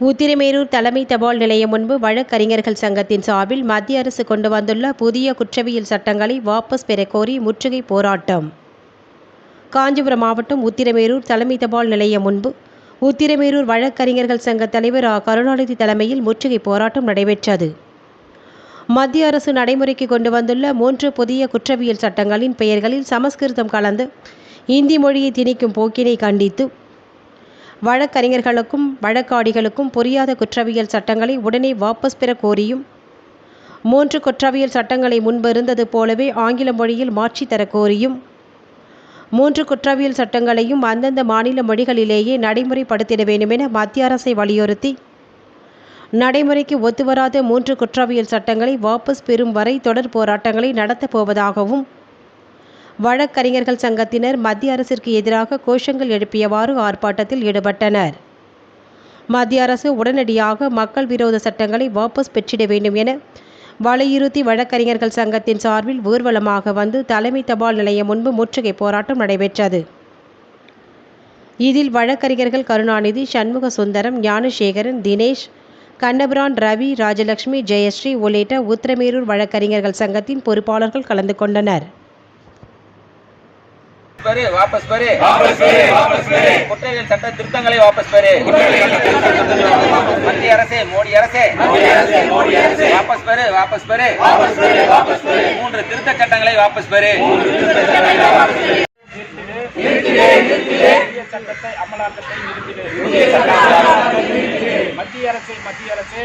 உத்திரமேரூர் தலைமை தபால் நிலையம் முன்பு வழக்கறிஞர்கள் சங்கத்தின் சார்பில் மத்திய அரசு கொண்டு வந்துள்ள புதிய குற்றவியல் சட்டங்களை வாபஸ் பெறக்கோரி முற்றுகை போராட்டம். காஞ்சிபுரம் மாவட்டம் உத்திரமேரூர் தலைமை தபால் நிலையம் முன்பு உத்திரமேரூர் வழக்கறிஞர்கள் சங்க தலைவர் ஆ. கருணாநிதி தலைமையில் முற்றுகை போராட்டம் நடைபெற்றது. மத்திய அரசு நடைமுறைக்கு கொண்டு வந்துள்ள மூன்று புதிய குற்றவியல் சட்டங்களின் பெயர்களில் சமஸ்கிருதம் கலந்து இந்தி மொழியை திணிக்கும் போக்கினை கண்டித்து வழக்கறிஞர்களுக்கும் வழக்காடிகளுக்கும் புரியாத குற்றவியல் சட்டங்களை உடனே வாபஸ் பெற கோரியும். மூன்று குற்றவியல் சட்டங்களை முன்பு இருந்தது போலவே ஆங்கில மொழியில் மாற்றி தரக்கோரியும் மூன்று குற்றவியல் சட்டங்களையும் அந்தந்த மாநில மொழிகளிலேயே நடைமுறைப்படுத்திட வேண்டுமென மத்திய அரசை வலியுறுத்தி நடைமுறைக்கு ஒத்துவராத மூன்று குற்றவியல் சட்டங்களை வாபஸ் பெறும் வரை தொடர் போராட்டங்களை நடத்தப் போவதாகவும் வழக்கறிஞர்கள் சங்கத்தினர் மத்திய அரசிற்கு எதிராக கோஷங்கள் எழுப்பியவாறு ஆர்ப்பாட்டத்தில் ஈடுபட்டனர். மத்திய அரசு உடனடியாக மக்கள் விரோத சட்டங்களை வாபஸ் பெற்றிட வேண்டும் என வலியுறுத்தி வழக்கறிஞர்கள் சங்கத்தின் சார்பில் ஊர்வலமாக வந்து தலைமை தபால் நிலையம் முன்பு முற்றுகை போராட்டம் நடைபெற்றது. இதில் வழக்கறிஞர்கள் கருணாநிதி சண்முக சுந்தரம் ஞானசேகரன் தினேஷ் கண்ணபிரான் ரவி ராஜலட்சுமி ஜெயஸ்ரீ உள்ளிட்ட உத்திரமேரூர் வழக்கறிஞர்கள் சங்கத்தின் பொறுப்பாளர்கள் கலந்து கொண்டனர். பெறு வாபஸ் பெறு குற்றவியல் சட்ட திருத்தங்களை வாபஸ் பெறு மத்திய அரசே மோடி அரசே. வாபஸ் பெறு வாபஸ் பெறு மூன்று திருத்த சட்டங்களை வாபஸ் பெறு புதிய சட்டத்தை அமலாக்கத்தை நிறுத்திடு. மத்திய அரசே மத்திய அரசே.